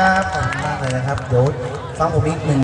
ครับขอบคุณมากเลยนะครับเดี๋ยวฟังผมอีกหนึ่ง